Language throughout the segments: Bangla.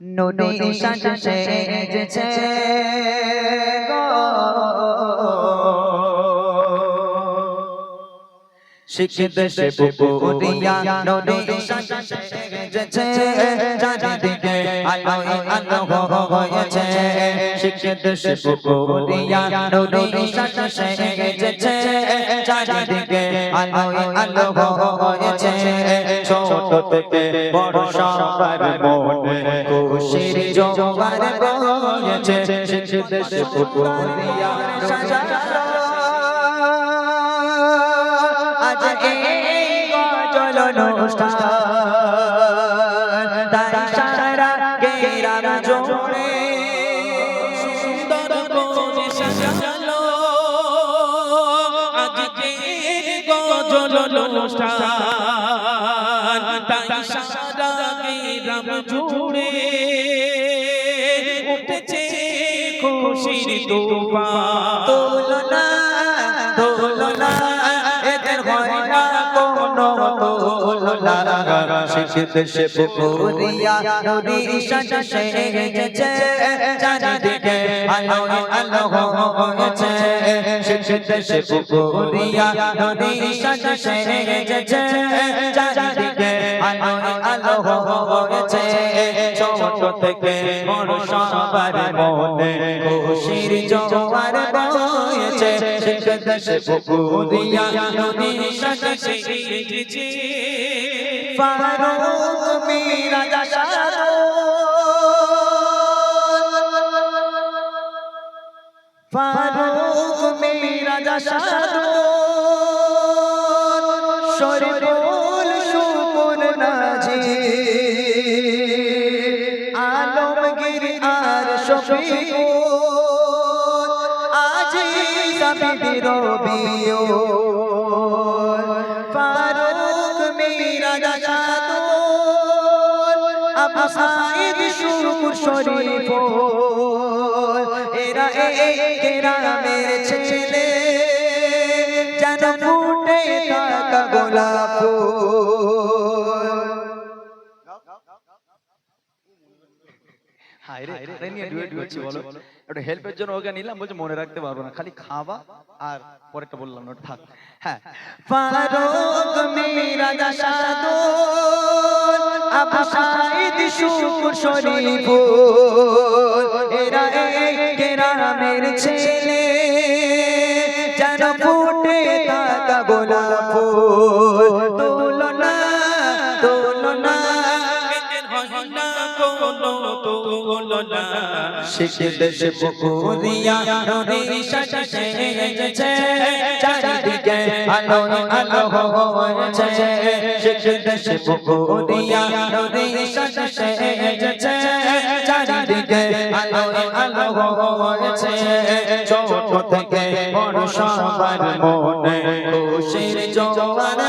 নদী সেজেছে শিক্ষিত সে পুপুরিয়া নদী সেজেছে চারিদিকে আলো আলো হয়েছে শিক্ষিত সে পুপুরিয়া নদী সেজেছে চারিদিকে আলো আলো হয়েছে ছোট থেকে বড় সবার মনে খুশির জোয়ার বয়েছে পুপুরিয়া সাজালো আজ এই গজল অনুষ্ঠান তার সারা গেরাম জোড়ে সুন্দর করে সাজালো। আজকে গজল অনুষ্ঠান। তাই সারা গ্রাম জুড়ে উঠেছে খুশির এদের হয় না কোনো পুকুরিয়া সেজেছে চারিদিকে আলো আলো হয়েছে। পুকুরিয়া সেজেছে চারিদিকে আলো হয়েছে ছোট থেকে বড় সবার মনে খুশির জোয়ার বয়েছে শিক্ষিত সে নদী সাজা সেজেছে ফারুক মীরা জাসাদো ফারুক মীরা জাসাদো শরীফুল শফিকুল আজি সাবিদি রবিও ফারুক মীরা জাসাদো আবু সাইদ শুকুর শরীফুল এরা এই হায় রে আরে নিয়ে ডুয়েট করছি বলো। একটু হেল্পের জন্য ওকে নিলাম বলছে মনে রাখতে পারব না খালি খাওয়া আর পরেরটা বললাম না থাক। হ্যাঁ। ফারুক মীরা শুকুর এরা এই গ্রামের ছেলে যেন ফুটে থাকা গোলাপ তুলনা শিক্ষিত সে পুকুরিয়া নদী সাজা সেজেছে চারিদিকে আলো আলো হয়েছে শিক্ষিত সে পুকুরিয়া নদী সাজা সেজেছে চারিদিকে আলো আলো হয়েছে ছোট থেকে বড় সবার মনে খুশির জোয়ার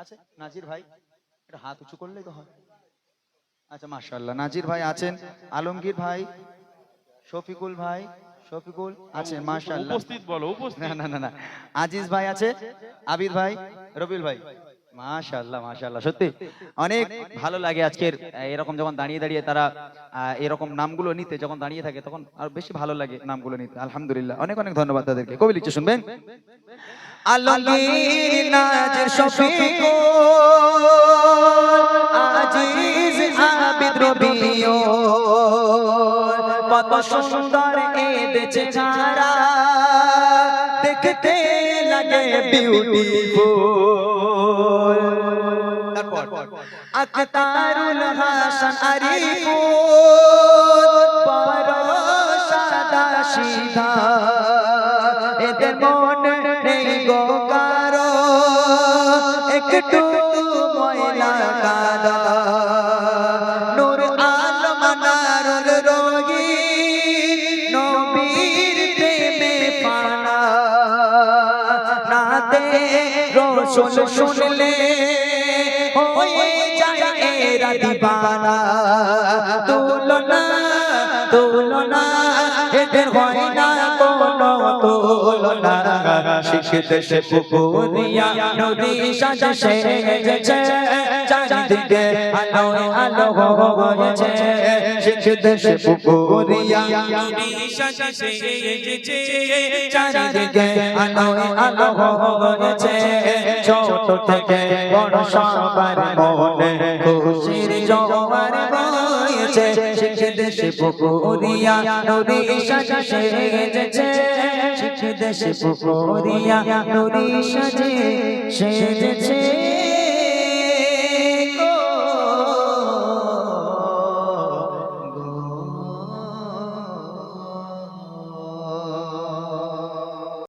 আছে? নাজির ভাই? এটা হাত উঁচু করলেই তো হয়। আচ্ছা মাশাআল্লাহ নাজির ভাই আছেন। আলমগীর ভাই শফিকুল ভাই শফিকুল আছেন মাশাআল্লাহ। উপস্থিত বলো উপস্থিত। না না না না। আজিজ ভাই আছে আবিদ ভাই রবিল ভাই। মাশাআল্লাহ মাশাআল্লাহ। সত্যি, অনেক ভালো লাগে আজকের এরকম যখন দাঁড়িয়ে দাঁড়িয়ে তারা এরকম নামগুলো নিতে, যখন দাঁড়িয়ে থাকে তখন আর বেশি ভালো লাগে নামগুলো নিতে। আলহামদুলিল্লাহ, অনেক অনেক ধন্যবাদ তাদেরকে। কবি লিখছে, শুনবেন? সুন্দর দেখতে বিউটিফুল তারপর আখতারুল হাসান আরিফুল বড় সাদা সিধা। এদের মনে নেই গো কারও। একটু রসুল শুনলে হয়ে যায় এরা দিবানা। তুলনা তুলনা, এদের হয় না কোনো তুলনা। শিখ দেশে পুকুরিয়া, নদী সাজে সেজেছে। চারিদিকে আলো আলো হয়েছে শিখ দেশে পুকুরিয়া চারিদিকে আলো আলো হয়েছে ছোট থেকে বড় সবার মনে খুশির জোয়ার বইছে শিখ দেশে পুকুরিয়া নদী সাজে সেজেছে দেশে পুকুরিয়া নদী সাজে, সেজেছে।